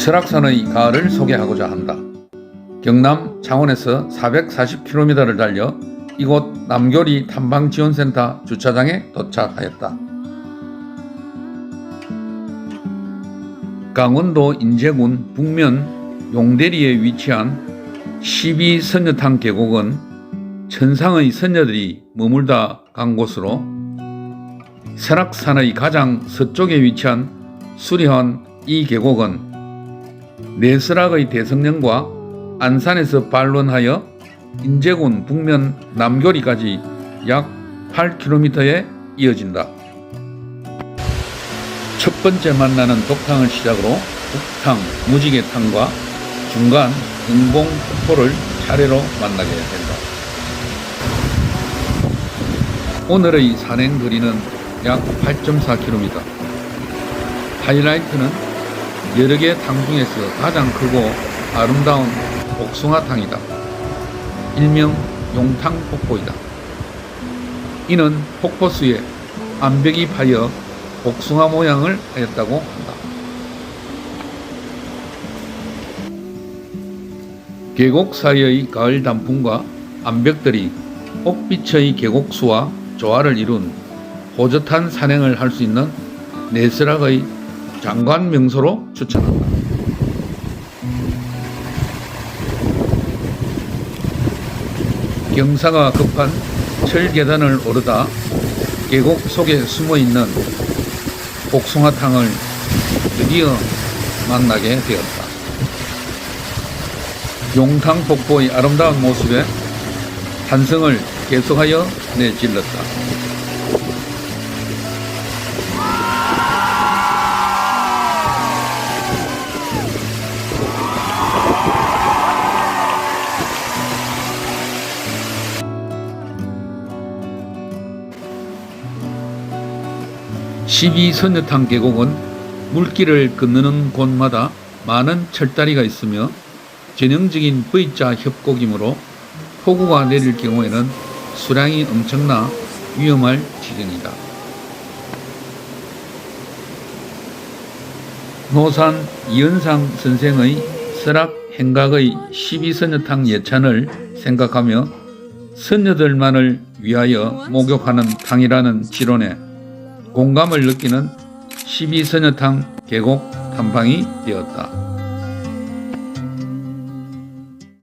설악산의 가을을 소개하고자 한다. 경남 창원에서 440km를 달려 이곳 남교리 탐방지원센터 주차장에 도착하였다. 강원도 인제군 북면 용대리에 위치한 12선녀탕 계곡은 천상의 선녀들이 머물다 간 곳으로 설악산의 가장 서쪽에 위치한 수려한 이 계곡은 내설악의 대성령과 안산에서 반론하여 인제군 북면 남교리까지 약 8km에 이어진다. 첫 번째 만나는 독탕을 시작으로 북탕, 무지개탕과 중간 인공 폭포를 차례로 만나게 된다. 오늘의 산행 거리는 약 8.4km. 하이라이트는 여러 개탕 중에서 가장 크고 아름다운 복숭아탕이다. 일명 용탕 폭포이다. 이는 폭포수에 암벽이 파여 복숭아 모양을 하였다고 한다. 계곡 사이의 가을 단풍과 암벽들이 옥빛의 계곡수와 조화를 이룬 호젓한 산행을 할 수 있는 내설악의 장관 명소로 추천한다. 경사가 급한 철 계단을 오르다 계곡 속에 숨어 있는 복숭아탕을 드디어 만나게 되었다. 용탕 폭포의 아름다운 모습에 환성을 계속하여 내질렀다. 십이선녀탕 계곡은 물길을 건너는 곳마다 많은 철다리가 있으며 전형적인 V자 협곡이므로 폭우가 내릴 경우에는 수량이 엄청나 위험할 지경이다. 노산 이현상 선생의 설악 행각의 12선녀탕 예찬을 생각하며 선녀들만을 위하여 목욕하는 탕이라는 지론에 공감을 느끼는 12선녀탕 계곡 탐방이 되었다.